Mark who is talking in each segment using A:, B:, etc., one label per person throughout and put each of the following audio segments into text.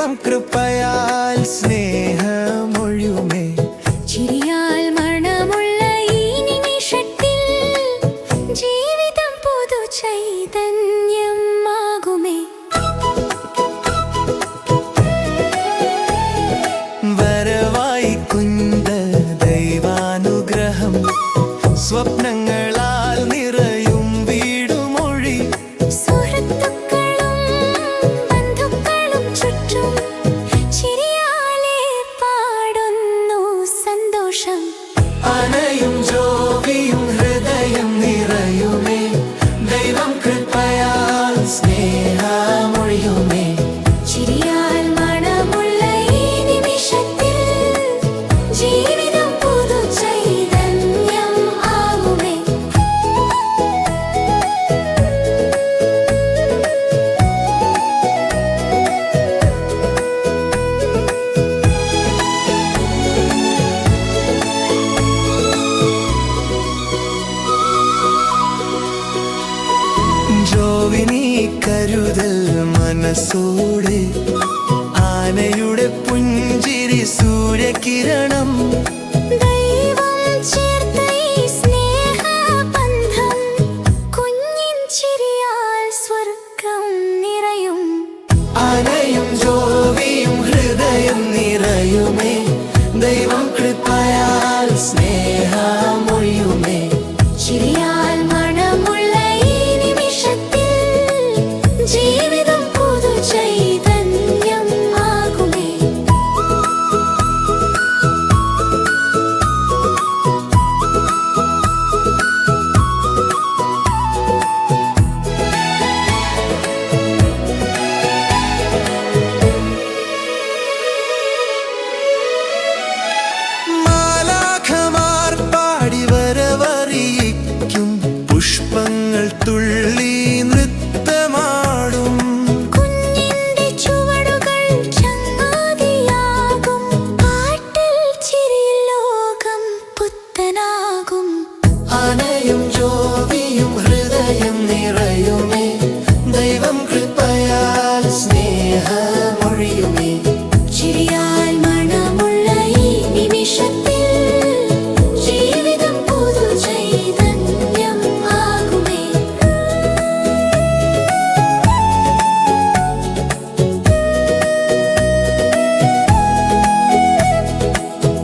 A: ദൈവം കൃപയാൽ സ്നേഹമൊഴുമേ.
B: ചിരിയാൽ മണമുള്ള ഈ നിമിഷത്തിൽ ജീവിതം പൊതു ചൈതന്യ
A: കർത്താവിനീ കരുതൽ മനസ്സോടെ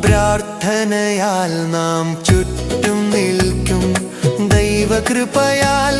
A: പ്രാർത്ഥനയാൽ നാം ചുറ്റും നിൽക്കും. ദൈവകൃപയാൽ